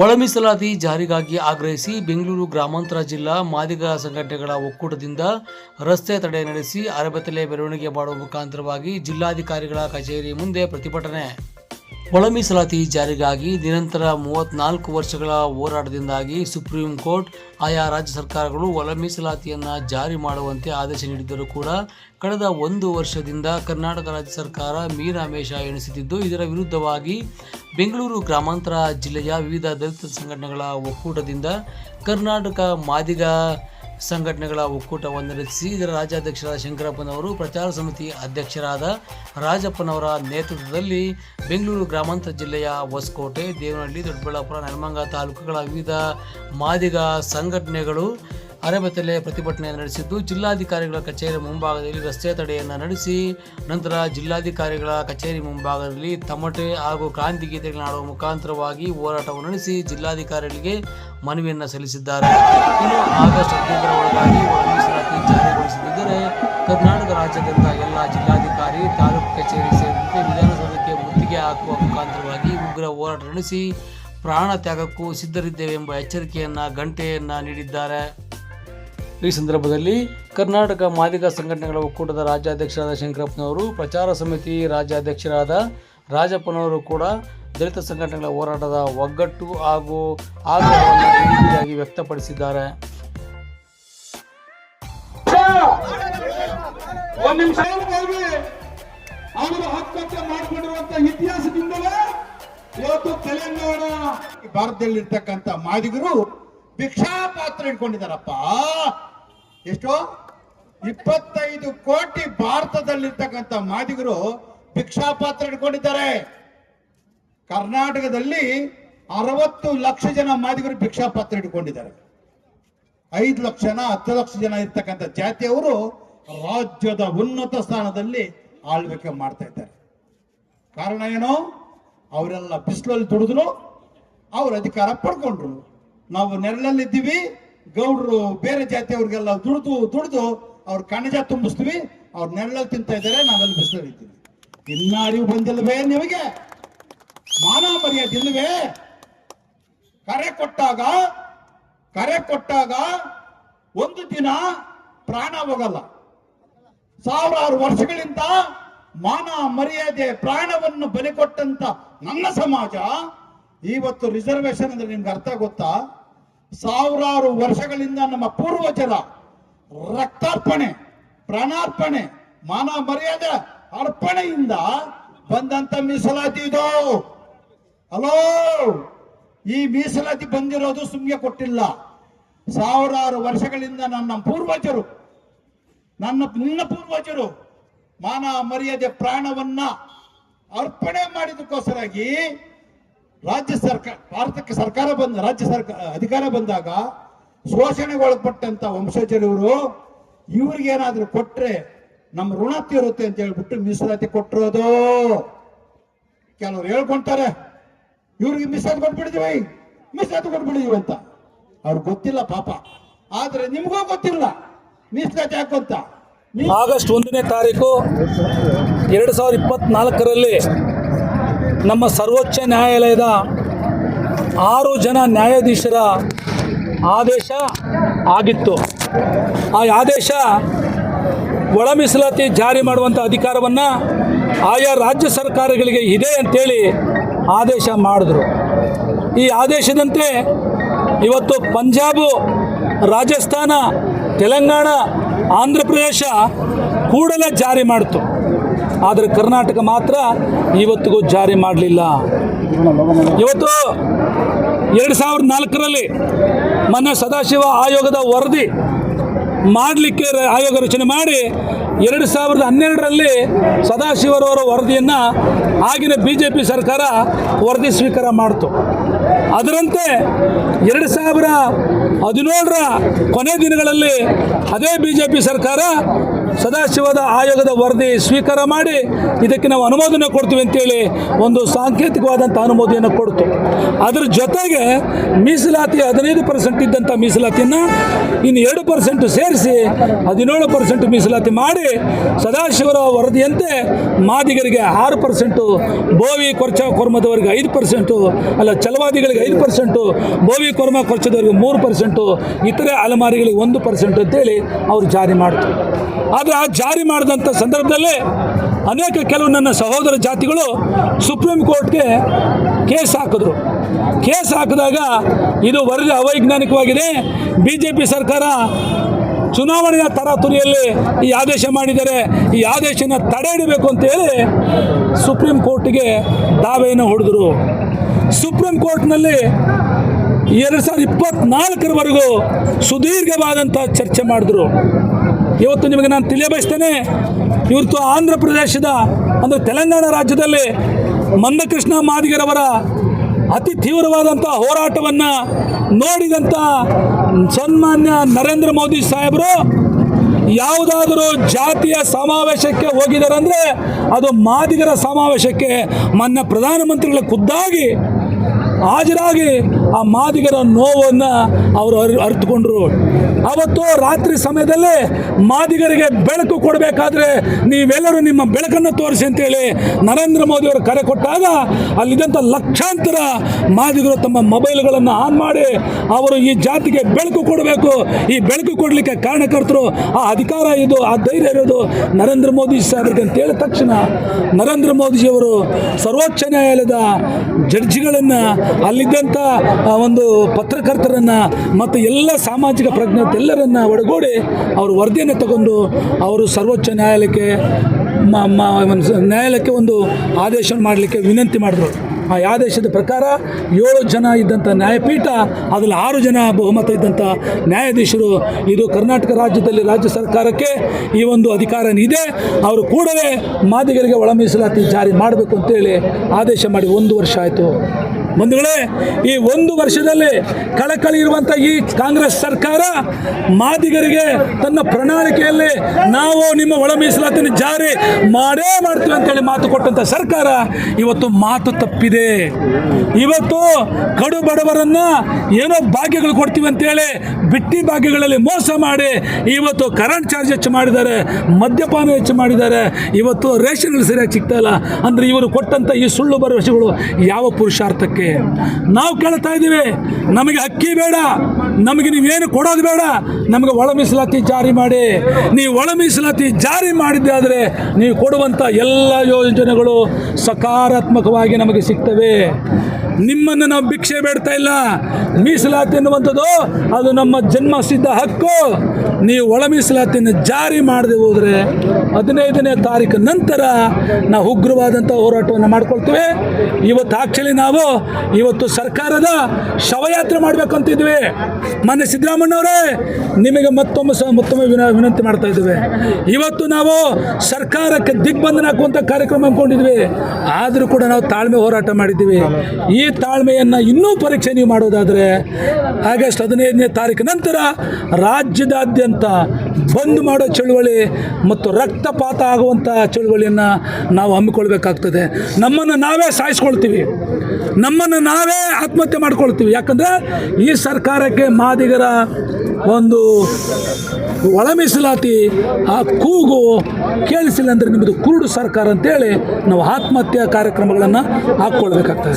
ಒಳ ಮೀಸಲಾತಿ ಜಾರಿಗಾಗಿ ಆಗ್ರಹಿಸಿ ಬೆಂಗಳೂರು ಗ್ರಾಮಾಂತರ ಜಿಲ್ಲಾ ಮಾದಿಗ ಸಂಘಟನೆಗಳ ಒಕ್ಕೂಟದಿಂದ ರಸ್ತೆ ತಡೆ ನಡೆಸಿ ಅರಬೆತ್ತಲೆ ಮೆರವಣಿಗೆ ಮಾಡುವ ಮುಖಾಂತರವಾಗಿ ಜಿಲ್ಲಾಧಿಕಾರಿಗಳ ಕಚೇರಿ ಮುಂದೆ ಪ್ರತಿಭಟನೆ. ಒಳ ಮೀಸಲಾತಿ ಜಾರಿಗಾಗಿ ನಿರಂತರ ಮೂವತ್ನಾಲ್ಕು ವರ್ಷಗಳ ಹೋರಾಟದಿಂದಾಗಿ ಸುಪ್ರೀಂ ಕೋರ್ಟ್ ಆಯಾ ರಾಜ್ಯ ಸರ್ಕಾರಗಳು ಒಳ ಮೀಸಲಾತಿಯನ್ನು ಜಾರಿ ಮಾಡುವಂತೆ ಆದೇಶ ನೀಡಿದ್ದರೂ ಕೂಡ ಕಳೆದ ಒಂದು ವರ್ಷದಿಂದ ಕರ್ನಾಟಕ ರಾಜ್ಯ ಸರ್ಕಾರ ಮೀನಾಮೇಷ ಎಣಿಸುತ್ತಿದ್ದು, ಇದರ ವಿರುದ್ಧವಾಗಿ ಬೆಂಗಳೂರು ಗ್ರಾಮಾಂತರ ಜಿಲ್ಲೆಯ ವಿವಿಧ ದಲಿತ ಸಂಘಟನೆಗಳ ಒಕ್ಕೂಟದಿಂದ ಕರ್ನಾಟಕ ಮಾದಿಗ ಸಂಘಟನೆಗಳ ಒಕ್ಕೂಟವನ್ನು ರಚಿಸಿ ಇದರ ರಾಜ್ಯಾಧ್ಯಕ್ಷರಾದ ಶಂಕರಪ್ಪನವರು, ಪ್ರಚಾರ ಸಮಿತಿ ಅಧ್ಯಕ್ಷರಾದ ರಾಜಪ್ಪನವರ ನೇತೃತ್ವದಲ್ಲಿ ಬೆಂಗಳೂರು ಗ್ರಾಮಾಂತರ ಜಿಲ್ಲೆಯ ಹೊಸಕೋಟೆ, ದೇವನಹಳ್ಳಿ, ದೊಡ್ಡಬಳ್ಳಾಪುರ ನೆಲಮಂಗ ತಾಲೂಕುಗಳ ವಿವಿಧ ಮಾದಿಗ ಸಂಘಟನೆಗಳು ಅರೆಬೆತ್ತಲೆ ಪ್ರತಿಭಟನೆ ನಡೆಸಿದ್ದು ಜಿಲ್ಲಾಧಿಕಾರಿಗಳ ಕಚೇರಿ ಮುಂಭಾಗದಲ್ಲಿ ರಸ್ತೆ ತಡೆಯನ್ನು ನಡೆಸಿ, ನಂತರ ಜಿಲ್ಲಾಧಿಕಾರಿಗಳ ಕಚೇರಿ ಮುಂಭಾಗದಲ್ಲಿ ತಮಟೆ ಹಾಗೂ ಕ್ರಾಂತಿ ಗೀತೆಗಳನ್ನು ಆಡುವ ಮುಖಾಂತರವಾಗಿ ಹೋರಾಟವನ್ನು ನಡೆಸಿ ಜಿಲ್ಲಾಧಿಕಾರಿಗಳಿಗೆ ಮನವಿಯನ್ನು ಸಲ್ಲಿಸಿದ್ದಾರೆ. ಇನ್ನು ಆಗಸ್ಟ್ ಹದಿನೈದರ ಒಳಗಾಗಿ ಒಳ ಮೀಸಲಾತಿ ಜಾರಿಗೊಳಿಸದಿದ್ದರೆ ಕರ್ನಾಟಕ ರಾಜ್ಯಾದ್ಯಂತ ಎಲ್ಲ ಜಿಲ್ಲಾಧಿಕಾರಿ, ತಾಲೂಕು ಕಚೇರಿ ಸೇರಿದಂತೆ ವಿಧಾನಸೌಧಕ್ಕೆ ಮುತ್ತಿಗೆ ಹಾಕುವ ಮುಖಾಂತರವಾಗಿ ಉಗ್ರ ಹೋರಾಟ ನಡೆಸಿ ಪ್ರಾಣ ತ್ಯಾಗಕ್ಕೂ ಸಿದ್ಧರಿದ್ದೇವೆ ಎಂಬ ಎಚ್ಚರಿಕೆಯನ್ನು, ಗಂಟೆಯನ್ನು ನೀಡಿದ್ದಾರೆ. ಈ ಸಂದರ್ಭದಲ್ಲಿ ಕರ್ನಾಟಕ ಮಾದಿಗ ಸಂಘಟನೆಗಳ ಒಕ್ಕೂಟದ ರಾಜ್ಯಾಧ್ಯಕ್ಷರಾದ ಶಂಕರಪ್ಪನವರು, ಪ್ರಚಾರ ಸಮಿತಿ ರಾಜ್ಯಾಧ್ಯಕ್ಷರಾದ ರಾಜಪ್ಪನವರು ಕೂಡ ದಲಿತ ಸಂಘಟನೆಗಳ ಹೋರಾಟದ ಒಗ್ಗಟ್ಟು ಹಾಗೂ ಆಗ್ರಹವನ್ನು ವ್ಯಕ್ತಪಡಿಸಿದ್ದಾರೆ. ಅವರು ಇವತ್ತು ತೆಲಂಗಾಣ ಭಾರತದಲ್ಲಿರ್ತಕ್ಕಂಥ ಮಾದಿಗರು ಭಿಕ್ಷಾ ಪಾತ್ರ ಇಟ್ಕೊಂಡಿದಾರಪ್ಪ ಎಷ್ಟು? ಇಪ್ಪತ್ತೈದು ಕೋಟಿ ಭಾರತದಲ್ಲಿರ್ತಕ್ಕಂಥ ಮಾದಿಗರು ಭಿಕ್ಷಾ ಪಾತ್ರ ಇಟ್ಕೊಂಡಿದ್ದಾರೆ. ಕರ್ನಾಟಕದಲ್ಲಿ ಅರವತ್ತು ಲಕ್ಷ ಜನ ಮಾದಿಗರು ಭಿಕ್ಷಾ ಪಾತ್ರ ಇಟ್ಕೊಂಡಿದ್ದಾರೆ. ಐದು ಲಕ್ಷನ ಹತ್ತು ಲಕ್ಷ ಜನ ಇರ್ತಕ್ಕಂಥ ಜಾತಿಯವರು ರಾಜ್ಯದ ಉನ್ನತ ಸ್ಥಾನದಲ್ಲಿ ಆಳ್ವಿಕೆ ಮಾಡ್ತಾ ಇದ್ದಾರೆ. ಕಾರಣ ಏನು? ಅವರೆಲ್ಲ ಬಿಸಿಲಲ್ಲಿ ದುಡಿದ್ರು, ಅವ್ರ ಅಧಿಕಾರ ಪಡ್ಕೊಂಡ್ರು. ನಾವು ನೆರಳಲ್ಲಿದ್ದೀವಿ ಗೌಡ್ರು ಬೇರೆ ಜಾತಿಯವ್ರಿಗೆಲ್ಲ ದುಡ್ದು ದುಡ್ದು ಅವ್ರ ಕಣಜ ತುಂಬಿಸ್ತೀವಿ, ಅವ್ರ ನೆರಳಲ್ಲಿ ತಿಂತಾ ಇದ್ದಾರೆ, ನಾವೆಲ್ಲ ಬಿಸಿಲಲ್ಲಿ ಇದ್ದೀವಿ ಇನ್ನ ಅರಿವು ಬಂದಿಲ್ವೇ ನಿಮಗೆ? ಮಾನ ಮರ್ಯಾದೆ ಇಲ್ವೇ ಕರೆ ಕೊಟ್ಟಾಗ ಕರೆ ಕೊಟ್ಟಾಗ ಒಂದು ದಿನ ಪ್ರಾಣ ಹೋಗಲ್ಲ. ಸಾವಿರಾರು ವರ್ಷಗಳಿಂದ ಮಾನ ಮರ್ಯಾದೆ ಪ್ರಾಣವನ್ನು ಬಲಿ ಕೊಟ್ಟಂತ ನನ್ನ ಸಮಾಜ, ಇವತ್ತು ರಿಸರ್ವೇಶನ್ ಅಂದ್ರೆ ನಿಮ್ಗೆ ಅರ್ಥ ಗೊತ್ತಾ? ಸಾವಿರಾರು ವರ್ಷಗಳಿಂದ ನಮ್ಮ ಪೂರ್ವಜರ ರಕ್ತಾರ್ಪಣೆ, ಪ್ರಾಣಾರ್ಪಣೆ, ಮಾನ ಮರ್ಯಾದೆ ಅರ್ಪಣೆಯಿಂದ ಬಂದಂತ ಮೀಸಲಾತಿ ಇದು. ಹಲೋ ಈ ಮೀಸಲಾತಿ ಬಂದಿರೋದು ಸುಮ್ಮನೆ ಕೊಟ್ಟಿಲ್ಲ. ಸಾವಿರಾರು ವರ್ಷಗಳಿಂದ ನನ್ನ ಪೂರ್ವಜರು, ನನ್ನ, ನಿನ್ನ ಪೂರ್ವಜರು ಮಾನ ಮರ್ಯಾದೆ ಪ್ರಾಣವನ್ನ ಅರ್ಪಣೆ ಮಾಡಿದಕ್ಕೋಸ್ಕರಾಗಿ ರಾಜ್ಯ ಸರ್ಕಾರ ಭಾರತಕ್ಕೆ ಸರ್ಕಾರ ಬಂದ, ರಾಜ್ಯ ಸರ್ಕಾರ ಅಧಿಕಾರ ಬಂದಾಗ ಶೋಷಣೆಗೊಳಪಟ್ಟಂತ ವಂಶಜರಿವರು ಇವ್ರಿಗೇನಾದ್ರೂ ಕೊಟ್ರೆ ನಮ್ಮ ಋಣ ತೀರುತ್ತೆ ಅಂತ ಹೇಳ್ಬಿಟ್ಟು ಮೀಸಲಾತಿ ಕೊಟ್ಟಿರೋದು. ಕೆಲವ್ರು ಹೇಳ್ಕೊಂತಾರೆ, ಇವ್ರಿಗೆ ಮೀಸಲಾತಿ ಕೊಟ್ಬಿಡಿದೀವಿ ಮೀಸಲಾತಿ ಕೊಟ್ಬಿಡಿದೀವಿ ಅಂತ. ಅವ್ರಿಗೆ ಗೊತ್ತಿಲ್ಲ ಪಾಪ. ಆದ್ರೆ ನಿಮಗೂ ಗೊತ್ತಿಲ್ಲ, ಮೀಸಲಾತಿ ಹಾಕೋಂತ ಆಗಸ್ಟ್ ಒಂದನೇ ತಾರೀಕು, ಎರಡು ಸಾವಿರದ ಇಪ್ಪತ್ತ್ನಾಲ್ಕರಲ್ಲಿ ನಮ್ಮ ಸರ್ವೋಚ್ಚ ನ್ಯಾಯಾಲಯದ ಆರು ಜನ ನ್ಯಾಯಾಧೀಶರ ಆದೇಶ ಆಗಿತ್ತು. ಆ ಆದೇಶ ಒಳ ಮೀಸಲಾತಿ ಜಾರಿ ಮಾಡುವಂಥ ಅಧಿಕಾರವನ್ನು ಆಯಾ ರಾಜ್ಯ ಸರ್ಕಾರಗಳಿಗೆ ಇದೆ ಅಂತೇಳಿ ಆದೇಶ ಮಾಡಿದ್ರು. ಈ ಆದೇಶದಂತೆ ಇವತ್ತು ಪಂಜಾಬು, ರಾಜಸ್ಥಾನ, ತೆಲಂಗಾಣ, ಆಂಧ್ರ ಪ್ರದೇಶ ಕೂಡಲೇ ಜಾರಿ ಮಾಡಿತು. ಆದರೆ ಕರ್ನಾಟಕ ಮಾತ್ರ ಇವತ್ತಿಗೂ ಜಾರಿ ಮಾಡಲಿಲ್ಲ. ಇವತ್ತು ಎರಡು ಸಾವಿರದ ನಾಲ್ಕರಲ್ಲಿ ಮೊನ್ನೆ ಸದಾಶಿವ ಆಯೋಗದ ವರದಿ ಮಾಡಲಿಕ್ಕೆ ಆಯೋಗ ರಚನೆ ಮಾಡಿ ಎರಡು ಸಾವಿರದ ಹನ್ನೆರಡರಲ್ಲಿ ಸದಾಶಿವರವರ ವರದಿಯನ್ನು ಆಗಿನ ಬಿ ಜೆ ಪಿ ಸರ್ಕಾರ ವರದಿ ಸ್ವೀಕಾರ ಮಾಡಿತು. ಅದರಂತೆ ಎರಡು ಸಾವಿರ ಹದಿನೇಳರ ಕೊನೆ ದಿನಗಳಲ್ಲಿ ಅದೇ ಬಿ ಜೆ ಪಿ ಸರ್ಕಾರ ಸದಾಶಿವದ ಆಯೋಗದ ವರದಿ ಸ್ವೀಕಾರ ಮಾಡಿ ಇದಕ್ಕೆ ನಾವು ಅನುಮೋದನೆ ಕೊಡ್ತೀವಿ ಅಂತೇಳಿ ಒಂದು ಸಾಂಕೇತಿಕವಾದಂಥ ಅನುಮೋದನೆಯನ್ನು ಕೊಡ್ತು. ಅದರ ಜೊತೆಗೆ ಮೀಸಲಾತಿ ಹದಿನೈದು ಪರ್ಸೆಂಟ್ ಇದ್ದಂಥ ಮೀಸಲಾತಿಯನ್ನು ಇನ್ನು ಎರಡು ಪರ್ಸೆಂಟ್ ಸೇರಿಸಿ ಹದಿನೇಳು ಪರ್ಸೆಂಟ್ ಮೀಸಲಾತಿ ಮಾಡಿ ಸದಾಶಿವರ ವರದಿಯಂತೆ ಮಾದಿಗರಿಗೆ ಆರು ಪರ್ಸೆಂಟು ಬೋವಿ ಕೊರ್ಚ ಕೊರ್ಮದವರಿಗೆ ಐದು ಪರ್ಸೆಂಟು ಅಲ್ಲ ಚಲವಾದಿಗಳಿಗೆ ಐದು ಪರ್ಸೆಂಟು ಬೋವಿ ಕೊರ್ಮ ಕೊರ್ಚದವರಿಗೆ ಮೂರು ಪರ್ಸೆಂಟು ಇತರೆ ಅಲೆಮಾರಿಗಳಿಗೆ ಒಂದು ಪರ್ಸೆಂಟ್ ಅಂತೇಳಿ ಅವರು ಜಾರಿ ಮಾಡಿದ್ರು ಆದರೆ ಆ ಜಾರಿ ಮಾಡಿದಂಥ ಸಂದರ್ಭದಲ್ಲಿ ಅನೇಕ ಕೆಲವು ನನ್ನ ಸಹೋದರ ಜಾತಿಗಳು ಸುಪ್ರೀಂ ಕೋರ್ಟ್ಗೆ ಕೇಸ್ ಹಾಕಿದ್ರು. ಕೇಸ್ ಹಾಕಿದಾಗ ಇದು ವರದಿ ಅವೈಜ್ಞಾನಿಕವಾಗಿದೆ. ಬಿ ಜೆ ಪಿ ಸರ್ಕಾರ ಚುನಾವಣೆಯ ತರಾತುರಿಯಲ್ಲಿ ಈ ಆದೇಶ ಮಾಡಿದರೆ ಈ ಆದೇಶನ ತಡೆ ಹಿಡಬೇಕು ಅಂತ ಹೇಳಿ ಸುಪ್ರೀಂ ಕೋರ್ಟ್ಗೆ ದಾವೆಯನ್ನು ಹೊಡೆದರು. ಸುಪ್ರೀಂ ಕೋರ್ಟ್ನಲ್ಲಿ ಎರಡು ಸಾವಿರದ ಇಪ್ಪತ್ನಾಲ್ಕರವರೆಗೂ ಸುದೀರ್ಘವಾದಂಥ ಚರ್ಚೆ ಮಾಡಿದ್ರು. ಇವತ್ತು ನಿಮಗೆ ನಾನು ತಿಳಿಯಬಯಸ್ತೇನೆ, ಇವತ್ತು ಆಂಧ್ರ ಪ್ರದೇಶದ ಅಂದರೆ ತೆಲಂಗಾಣ ರಾಜ್ಯದಲ್ಲಿ ಮಂದಕೃಷ್ಣ ಮಾದಿಗರವರ ಅತಿ ತೀವ್ರವಾದಂಥ ಹೋರಾಟವನ್ನು ನೋಡಿದಂಥ ಸನ್ಮಾನ್ಯ ನರೇಂದ್ರ ಮೋದಿ ಸಾಹೇಬರು ಯಾವುದಾದರೂ ಜಾತಿಯ ಸಮಾವೇಶಕ್ಕೆ ಹೋಗಿದ್ದಾರೆ ಅದು ಮಾದಿಗರ ಸಮಾವೇಶಕ್ಕೆ ಮಾನ್ಯ ಪ್ರಧಾನಮಂತ್ರಿಗಳ ಖುದ್ದಾಗಿ ಹಾಜರಾಗಿ ಆ ಮಾದಿಗರ ನೋವನ್ನು ಅವರು ಅರಿ, ಅರಿತುಕೊಂಡ್ರು. ಅವತ್ತು ರಾತ್ರಿ ಸಮಯದಲ್ಲಿ ಮಾದಿಗರಿಗೆ ಬೆಳಕು ಕೊಡಬೇಕಾದ್ರೆ ನೀವೆಲ್ಲರೂ ನಿಮ್ಮ ಬೆಳಕನ್ನು ತೋರಿಸಿ ಅಂತೇಳಿ ನರೇಂದ್ರ ಮೋದಿಯವರು ಕರೆ ಕೊಟ್ಟಾಗ ಅಲ್ಲಿದ್ದಂಥ ಲಕ್ಷಾಂತರ ಮಾದಿಗರು ತಮ್ಮ ಮೊಬೈಲ್ಗಳನ್ನು ಆನ್ ಮಾಡಿ ಅವರು ಈ ಜಾತಿಗೆ ಬೆಳಕು ಕೊಡಬೇಕು. ಈ ಬೆಳಕು ಕೊಡಲಿಕ್ಕೆ ಕಾರಣಕರ್ತರು, ಆ ಅಧಿಕಾರ ಇದು, ಆ ಧೈರ್ಯ ಇರೋದು ನರೇಂದ್ರ ಮೋದಿ ಸಾಹೇಬರಿಗೆ ಅಂತ ಹೇಳಿದ ತಕ್ಷಣ ನರೇಂದ್ರ ಮೋದಿಜಿಯವರು ಸರ್ವೋಚ್ಚ ನ್ಯಾಯಾಲಯದ ಜಡ್ಜಿಗಳನ್ನು ಅಲ್ಲಿದ್ದಂಥ ಒಂದು ಪತ್ರಕರ್ತರನ್ನು ಮತ್ತು ಎಲ್ಲ ಸಾಮಾಜಿಕ ಪ್ರಜ್ಞಾತ ಎಲ್ಲರನ್ನ ಒಡಗೂಡಿ ಅವರು ವರದಿಯನ್ನು ತಗೊಂಡು ಅವರು ಸರ್ವೋಚ್ಚ ನ್ಯಾಯಾಲಯಕ್ಕೆ ನ್ಯಾಯಾಲಯಕ್ಕೆ ಒಂದು ಆದೇಶ ಮಾಡಲಿಕ್ಕೆ ವಿನಂತಿ ಮಾಡಿದ್ರು. ಆ ಆದೇಶದ ಪ್ರಕಾರ ಏಳು ಜನ ಇದ್ದಂಥ ನ್ಯಾಯಪೀಠ, ಅದರಲ್ಲಿ ಆರು ಜನ ಬಹುಮತ ಇದ್ದಂಥ ನ್ಯಾಯಾಧೀಶರು ಇದು ಕರ್ನಾಟಕ ರಾಜ್ಯದಲ್ಲಿ ರಾಜ್ಯ ಸರ್ಕಾರಕ್ಕೆ ಈ ಒಂದು ಅಧಿಕಾರ ಇದೆ. ಅವರು ಕೂಡಲೇ ಮಾದಿಗರಿಗೆ ಒಳ ಮೀಸಲಾತಿ ಜಾರಿ ಮಾಡಬೇಕು ಅಂತೇಳಿ ಆದೇಶ ಮಾಡಿ ಒಂದು ವರ್ಷ ಆಯಿತು. ಬಂಧುಗಳೇ, ಈ ಒಂದು ವರ್ಷದಲ್ಲಿ ಕಳಕಳಿ ಇರುವಂಥ ಈ ಕಾಂಗ್ರೆಸ್ ಸರ್ಕಾರ ಮಾದಿಗರಿಗೆ ತನ್ನ ಪ್ರಣಾಳಿಕೆಯಲ್ಲಿ ನಾವು ನಿಮ್ಮ ಒಳ ಮೀಸಲಾತಿನ ಜಾರಿ ಮಾಡೇ ಮಾಡ್ತೀವಿ ಅಂತೇಳಿ ಮಾತು ಕೊಟ್ಟಂಥ ಸರ್ಕಾರ ಇವತ್ತು ಮಾತು ತಪ್ಪಿದೆ. ಇವತ್ತು ಕಡು ಬಡವರನ್ನ ಏನೋ ಭಾಗ್ಯಗಳು ಕೊಡ್ತೀವಿ ಅಂತೇಳಿ ಬಿಟ್ಟಿ ಭಾಗ್ಯಗಳಲ್ಲಿ ಮೋಸ ಮಾಡಿ ಇವತ್ತು ಕರೆಂಟ್ ಚಾರ್ಜ್ ಹೆಚ್ಚು ಮಾಡಿದ್ದಾರೆ, ಮದ್ಯಪಾನ ಹೆಚ್ಚು ಮಾಡಿದ್ದಾರೆ, ಇವತ್ತು ರೇಷನ್ಗಳು ಸರಿಯಾಗಿ ಸಿಗ್ತಾ ಇಲ್ಲ. ಅಂದರೆ ಇವರು ಕೊಟ್ಟಂಥ ಈ ಸುಳ್ಳು ಭರವಸೆಗಳು ಯಾವ ಪುರುಷಾರ್ಥಕ್ಕೆ? ನಾವು ಕೇಳ್ತಾ ಇದ್ದೀವಿ, ನಮಗೆ ಅಕ್ಕಿ ಬೇಡ, ನಮಗೆ ನೀವೇನು ಕೊಡೋದು ಬೇಡ, ನಮಗೆ ಒಳ ಮೀಸಲಾತಿ ಜಾರಿ ಮಾಡಿ. ನೀವು ಒಳ ಮೀಸಲಾತಿ ಜಾರಿ ಮಾಡಿದ್ದೆ ಆದರೆ ನೀವು ಕೊಡುವಂಥ ಎಲ್ಲ ಯೋಜನೆಗಳು ಸಕಾರಾತ್ಮಕವಾಗಿ ನಮಗೆ ಸಿಗ್ತವೆ. ನಿಮ್ಮನ್ನು ನಾವು ಭಿಕ್ಷೆ ಬೇಡ್ತಾ ಇಲ್ಲ. ಮೀಸಲಾತಿ ಎನ್ನುವಂಥದ್ದು, ಅದು ನಮ್ಮ ಜನ್ಮ ಸಿದ್ಧ ಹಕ್ಕು. ನೀವು ಒಳ ಮೀಸಲಾತಿಯನ್ನು ಜಾರಿ ಮಾಡದೆ ಹೋದರೆ ಹದಿನೈದನೇ ತಾರೀಕು ನಂತರ ನಾವು ಉಗ್ರವಾದಂಥ ಹೋರಾಟವನ್ನು ಮಾಡ್ಕೊಳ್ತೇವೆ. ಇವತ್ತು ಆಕ್ಚುಲಿ ನಾವು ಇವತ್ತು ಸರ್ಕಾರದ ಶವಯಾತ್ರೆ ಮಾಡಬೇಕು ಅಂತಿದ್ವಿ ಮೊನ್ನೆ ಸಿದ್ದರಾಮಣ್ಣವರೇ ನಿಮಗೆ ಮತ್ತೊಮ್ಮೆ ಸಹ ಮತ್ತೊಮ್ಮೆ ವಿನ, ವಿನಂತಿ ಮಾಡ್ತಾ ಇದ್ದೇವೆ. ಇವತ್ತು ನಾವು ಸರ್ಕಾರಕ್ಕೆ ದಿಗ್ಬಂಧನ ಹಾಕುವಂಥ ಕಾರ್ಯಕ್ರಮ ಅಂದ್ಕೊಂಡಿದ್ವಿ. ಆದರೂ ಕೂಡ ನಾವು ತಾಳ್ಮೆ ಹೋರಾಟ ಮಾಡಿದ್ದೀವಿ. ಈ ತಾಳ್ಮೆಯನ್ನು ಇನ್ನೂ ಪರೀಕ್ಷೆ ನೀವು ಮಾಡೋದಾದರೆ ಆಗಸ್ಟ್ ಹದಿನೈದನೇ ತಾರೀಕು ನಂತರ ರಾಜ್ಯದಾದ್ಯಂತ ಬಂದ್ ಮಾಡೋ ಚಳುವಳಿ ಮತ್ತು ರಕ್ತಪಾತ ಆಗುವಂಥ ಚಳುವಳಿಯನ್ನು ನಾವು ಹಮ್ಮಿಕೊಳ್ಬೇಕಾಗ್ತದೆ. ನಮ್ಮನ್ನು ನಾವೇ ಸಾಯಿಸ್ಕೊಳ್ತೀವಿ. ನಮ್ಮನ್ನು ನಾವೇ ಆತ್ಮಹತ್ಯೆ ಮಾಡ್ಕೊಳ್ತೀವಿ. ಯಾಕಂದರೆ ಈ ಸರ್ಕಾರಕ್ಕೆ ಮಾದಿಗರ ಒಂದು ಒಳ ಮೀಸಲಾತಿ ಆ ಕೂಗು ಕೇಳಿಸಿಲ್ಲ ಅಂದರೆ ನಿಮ್ಮದು ಕುರುಡು ಸರ್ಕಾರ ಅಂತೇಳಿ ನಾವು ಆತ್ಮಹತ್ಯೆ ಕಾರ್ಯಕ್ರಮಗಳನ್ನು ಹಾಕ್ಕೊಳ್ಬೇಕಾಗ್ತದೆ.